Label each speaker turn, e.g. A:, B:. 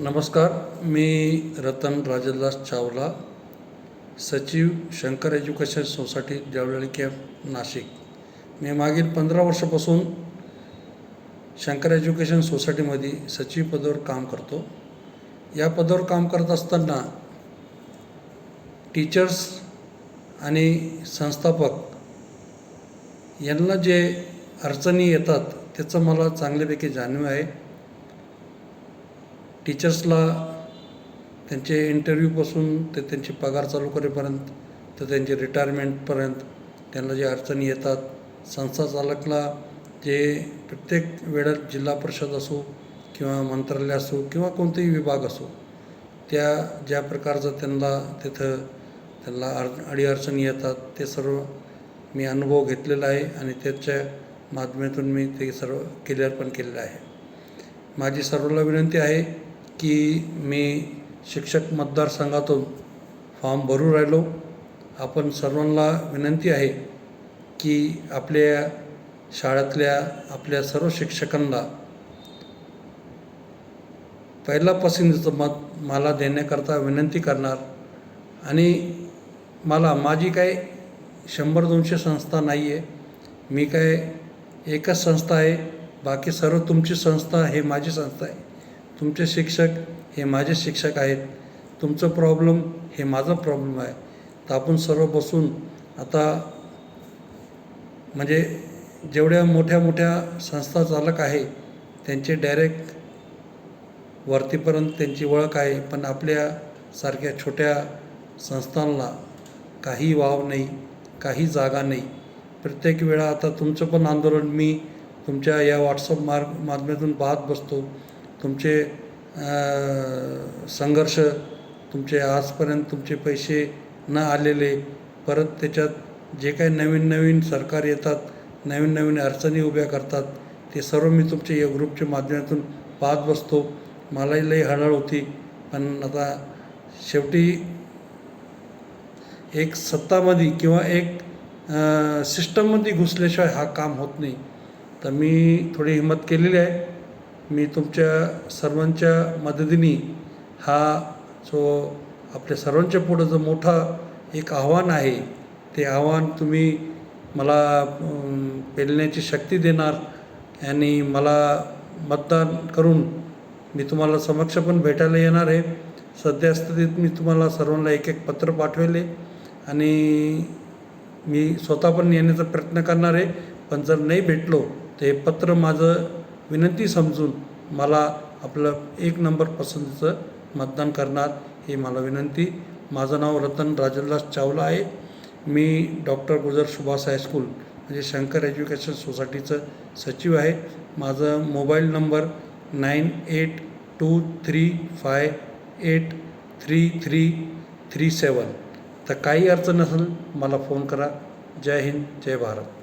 A: नमस्कार मी रतन राजदास चावला सचिव Shankar education society जवळी कॅम्प नाशिक. मी मागील पंधरा वर्षापासून शंकर एज्युकेशन सोसायटीमध्ये सचिव पदावर काम करतो. या पदावर काम करत असताना टीचर्स आणि संस्थापक यांना जे अडचणी येतात त्याचं मला चांगल्यापैकी जाणीव आहे. टीचर्सला त्यांचे इंटरव्ह्यूपासून ते त्यांचे पगार चालू करेपर्यंत तर त्यांचे रिटायरमेंटपर्यंत त्यांना जे अडचणी येतात संस्था चालकला जे प्रत्येक वेळात जिल्हा परिषद असो किंवा मंत्रालय असो किंवा कोणताही विभाग असो त्या ज्या प्रकारचं त्यांना तिथं त्यांना अड अडीअडचणी येतात ते सर्व मी अनुभव घेतलेला आहे आणि त्याच्या माध्यमातून मी ते सर्व क्लिअर पण केलेलं आहे. माझी सर्वांना विनंती आहे की मी शिक्षक मतदारसंघातून फॉर्म भरू राहिलो. आपण सर्वांना विनंती आहे की आपल्या शाळेतल्या आपल्या सर्व शिक्षकांना पहिला पसंतीचं मत मला देण्याकरता विनंती करणार आणि मला माझी काय शंभर दोनशे संस्था नाही आहे मी काय एकच संस्था आहे. बाकी सर्व तुमची संस्था हे माझी संस्था आहे. तुमचे शिक्षक हे माझे शिक्षक आहेत. तुमचं प्रॉब्लेम हे माझा प्रॉब्लेम आहे. तर आपण सर्व बसून आता म्हणजे जेवढ्या मोठ्या मोठ्या संस्था चालक आहे त्यांचे डायरेक्ट वरतीपर्यंत त्यांची ओळख आहे. पण आपल्यासारख्या छोट्या संस्थांना काही वाव नाही काही जागा नाही. प्रत्येक वेळा आता तुमचं पण आंदोलन मी तुमच्या या व्हॉट्सअप मार्ग माध्यमातून पाहत बसतो. तुमचे संघर्ष तुमचे आजपर्यंत तुमचे पैसे न आलेले परत त्याच्यात जे काही नवीन नवीन सरकार येतात नवीन नवीन अडचणी उभ्या करतात ते सर्व मी तुमच्या या ग्रुपच्या माध्यमातून पाहत बसतो. मलाही लई हळहळ होती पण आता शेवटी एक सत्तामध्ये किंवा एक सिस्टममध्ये घुसल्याशिवाय हा काम होत नाही. तर मी थोडी हिंमत केलेली आहे. मी तुमच्या सर्वांच्या मदतीने हा जो आपल्या सर्वांच्या पुढं जो मोठा एक आव्हान आहे ते आव्हान तुम्ही मला पेलण्याची शक्ती देणार आणि मला मतदान करून मी तुम्हाला समक्ष पण भेटायला येणार आहे. सध्या स्थितीत मी तुम्हाला सर्वांना एक एक पत्र पाठवेले आणि मी स्वतः पण येण्याचा प्रयत्न करणार आहे. पण जर नाही भेटलो तर हे पत्र माझं विनंती समजून मला आपलं एक नंबर पसंतीचं मतदान करणार ही मला विनंती. माझं नाव रतन राजनदास चावला आहे. मी doctor Gujar Subhash high school म्हणजे शंकर एज्युकेशन सोसायटीचं सचिव आहे. माझं mobile number nine eight two three five eight three three three seven. तर काही अडचण असेल मला फोन करा. जय हिंद जय भारत.